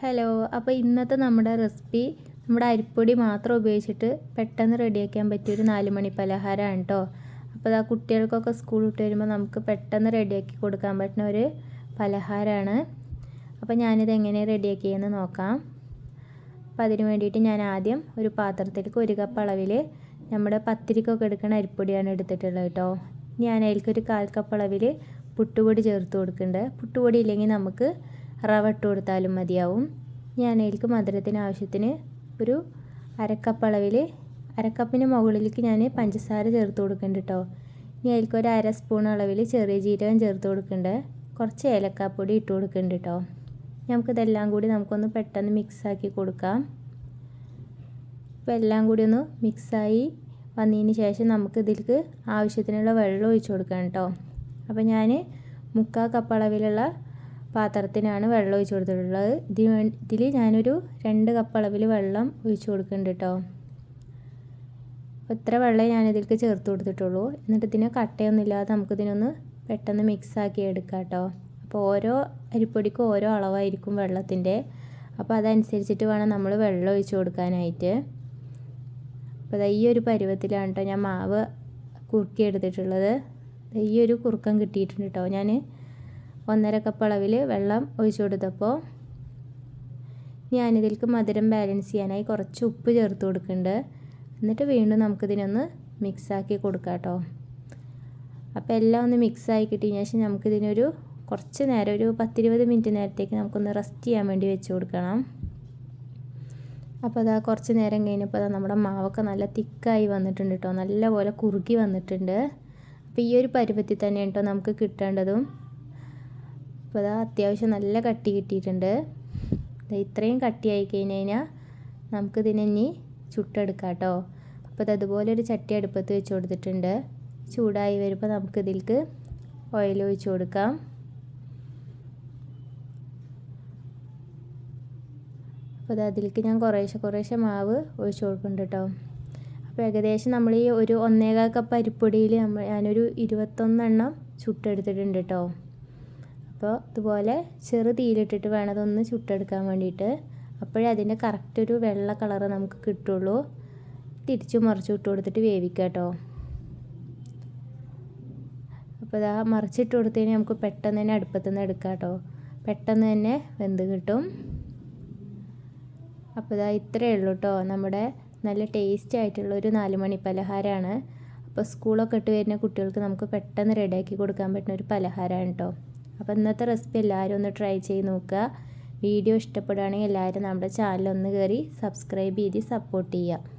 Hello അപ്പോൾ ഇന്നത്തെ നമ്മുടെ റെസിപ്പി നമ്മുടെ അരിപ്പൊടി മാത്രം ഉപയോഗിച്ചിട്ട് പെട്ടെന്ന് റെഡിയാക്കാൻ പറ്റിയൊരു നാല് മണി പലഹാരമാണ് കേട്ടോ അപ്പോൾ ആ കുട്ടികൾക്കൊക്കെ സ്കൂൾ വിട്ട് വരുമ്പോൾ നമുക്ക് പെട്ടെന്ന് റെഡിയാക്കി കൊടുക്കാൻ പറ്റുന്ന ഒരു പലഹാരമാണ്. അപ്പോൾ ഞാനിത് എങ്ങനെ റെഡിയാക്കിയെന്ന് നോക്കാം. അപ്പോൾ അതിന് വേണ്ടിയിട്ട് ഞാൻ ആദ്യം ഒരു പാത്രത്തിലേക്ക് ഒരു കപ്പ് അളവിൽ നമ്മുടെ പത്തിരിക്കൊക്കെ എടുക്കുന്ന അരിപ്പൊടിയാണ് എടുത്തിട്ടുള്ളത് കേട്ടോ ഞാൻ അതിലേക്കൊരു കാൽ കപ്പ് അളവിൽ പുട്ടുപൊടി ചേർത്ത് കൊടുക്കുന്നുണ്ട്. പുട്ടുപൊടി ഇല്ലെങ്കിൽ നമുക്ക് റവ ഇട്ട് കൊടുത്താലും മതിയാവും. ഞാൻ അതിലേക്ക് മധുരത്തിന് ആവശ്യത്തിന് ഒരു അരക്കപ്പ് അളവിൽ അരക്കപ്പിന് മുകളിലേക്ക് ഞാൻ പഞ്ചസാര ചേർത്ത് കൊടുക്കുന്നുണ്ട് കേട്ടോ ഇനി അതിലേക്ക് ഒരു അര സ്പൂൺ അളവിൽ ചെറിയ ജീരകം ചേർത്ത് കൊടുക്കുന്നുണ്ട് കുറച്ച് ഏലക്കാപ്പൊടി ഇട്ട് കൊടുക്കുന്നുണ്ട് കേട്ടോ നമുക്കിതെല്ലാം കൂടി നമുക്കൊന്ന് പെട്ടെന്ന് മിക്സാക്കി കൊടുക്കാം. അപ്പോൾ എല്ലാം കൂടി ഒന്ന് മിക്സായി വന്നതിന് ശേഷം നമുക്ക് ഇതിലേക്ക് ആവശ്യത്തിനുള്ള വെള്ളം ഒഴിച്ച് കൊടുക്കണം കേട്ടോ അപ്പോൾ ഞാൻ മുക്കാൽ കപ്പ് അളവിലുള്ള പാത്രത്തിനാണ് വെള്ളം ഒഴിച്ച് കൊടുത്തിട്ടുള്ളത്. ഇതിന് വേണ്ടി ഇതിൽ ഞാനൊരു രണ്ട് കപ്പ് അളവിൽ വെള്ളം ഒഴിച്ച് കൊടുക്കുന്നുണ്ട് കേട്ടോ അപ്പോൾ ഇത്ര വെള്ളമേ ഞാൻ ഇതിലേക്ക് ചേർത്ത് കൊടുത്തിട്ടുള്ളൂ. എന്നിട്ട് ഇതിന് കട്ടയൊന്നും ഇല്ലാതെ നമുക്കിതിനൊന്ന് പെട്ടെന്ന് മിക്സാക്കി എടുക്കാം കേട്ടോ അപ്പോൾ ഓരോ അരിപ്പൊടിക്കും ഓരോ അളവായിരിക്കും വെള്ളത്തിന്റെ അപ്പോൾ അതനുസരിച്ചിട്ട് വേണം നമ്മൾ വെള്ളം ഒഴിച്ച് കൊടുക്കാനായിട്ട്. അപ്പോൾ ഈ ഒരു പരുവത്തിലാണ് കേട്ടോ ഞാൻ മാവ് കുറുക്കി എടുത്തിട്ടുള്ളത്. ഈ ഒരു കുറുക്കം കിട്ടിയിട്ടുണ്ട് കേട്ടോ ഞാൻ ഒന്നര കപ്പ് അളവിൽ വെള്ളം ഒഴിച്ചു കൊടുത്തപ്പോൾ ഞാനിതിലേക്ക് മധുരം ബാലൻസ് ചെയ്യാനായി കുറച്ച് ഉപ്പ് ചേർത്ത് കൊടുക്കുന്നുണ്ട്. എന്നിട്ട് വീണ്ടും നമുക്കിതിനൊന്ന് മിക്സാക്കി കൊടുക്കാം കേട്ടോ അപ്പോൾ എല്ലാം ഒന്ന് മിക്സായി കിട്ടിയ ശേഷം നമുക്കിതിനൊരു കുറച്ച് നേരം ഒരു പത്തിരുപത് മിനിറ്റ് നേരത്തേക്ക് നമുക്കൊന്ന് റെസ്റ്റ് ചെയ്യാൻ വേണ്ടി വെച്ച് കൊടുക്കണം. അപ്പോൾ അതാ കുറച്ച് നേരം കഴിഞ്ഞപ്പോൾ അതാ നമ്മുടെ മാവൊക്കെ നല്ല തിക്കായി വന്നിട്ടുണ്ട് കേട്ടോ നല്ലപോലെ കുറുകി വന്നിട്ടുണ്ട്. അപ്പോൾ ഈ ഒരു പരുവത്തിൽ തന്നെ കേട്ടോ നമുക്ക് കിട്ടേണ്ടതും. അപ്പോൾ ഇതാ അത്യാവശ്യം നല്ല കട്ടി കിട്ടിയിട്ടുണ്ട്. ഇത്രയും കട്ടിയായി കഴിഞ്ഞ് കഴിഞ്ഞാൽ നമുക്കിതിനെ ഇനി ചുട്ടെടുക്കാം കേട്ടോ. അപ്പോൾ ഇത് അതുപോലെ ഒരു ചട്ടി അടുപ്പത്ത് വെച്ച് കൊടുത്തിട്ടുണ്ട്. ചൂടായി വരുമ്പോൾ നമുക്ക് നമുക്കിതിലേക്ക് ഓയിൽ ഒഴിച്ച് കൊടുക്കാം. അപ്പോൾ അത് അതിലേക്ക് ഞാൻ കുറേശ്ശെ കുറേശ്ശെ മാവ് ഒഴിച്ച് കൊടുക്കുന്നുണ്ട് കേട്ടോ. അപ്പോൾ ഏകദേശം നമ്മൾ ഈ ഒരു ഒന്നേകാൽ കപ്പ് അരിപ്പൊടിയിൽ നമ്മൾ ഞാനൊരു ഇരുപത്തൊന്നെണ്ണം ചുട്ടെടുത്തിട്ടുണ്ട് കേട്ടോ. അപ്പോൾ ഇതുപോലെ ചെറു തീയിലിട്ടിട്ട് വേണം അതൊന്ന് ചുട്ടെടുക്കാൻ വേണ്ടിയിട്ട്. അപ്പോഴേ അതിന്റെ കറക്റ്റ് ഒരു വെള്ള കളറ് നമുക്ക് കിട്ടുള്ളൂ. തിരിച്ചു മറിച്ച് ഇട്ട് കൊടുത്തിട്ട് വേവിക്കുക കേട്ടോ. അപ്പോൾ ഇതാ മറിച്ചിട്ട് കൊടുത്തു കഴിഞ്ഞാൽ നമുക്ക് പെട്ടെന്ന് തന്നെ അടുപ്പത്തു നിന്ന് എടുക്കാം കേട്ടോ. പെട്ടെന്ന് തന്നെ വെന്ത് കിട്ടും. അപ്പോൾ ഇതാ ഇത്രയേ ഉള്ളൂ കേട്ടോ. നമ്മുടെ നല്ല ടേസ്റ്റി ആയിട്ടുള്ള ഒരു നാലുമണി പലഹാരമാണ്. അപ്പോൾ സ്കൂളൊക്കെ ഇട്ട് വരുന്ന കുട്ടികൾക്ക് നമുക്ക് പെട്ടെന്ന് റെഡിയാക്കി കൊടുക്കാൻ പറ്റുന്ന ഒരു പലഹാരമാണ് കേട്ടോ. അപ്പോൾ ഇന്നത്തെ റെസിപ്പി എല്ലാവരും ഒന്ന് ട്രൈ ചെയ്ത് നോക്കുക. വീഡിയോ ഇഷ്ടപ്പെടുകയാണെങ്കിൽ എല്ലാവരും നമ്മുടെ ചാനൽ ഒന്ന് കയറി സബ്സ്ക്രൈബ് ചെയ്ത് സപ്പോർട്ട് ചെയ്യുക.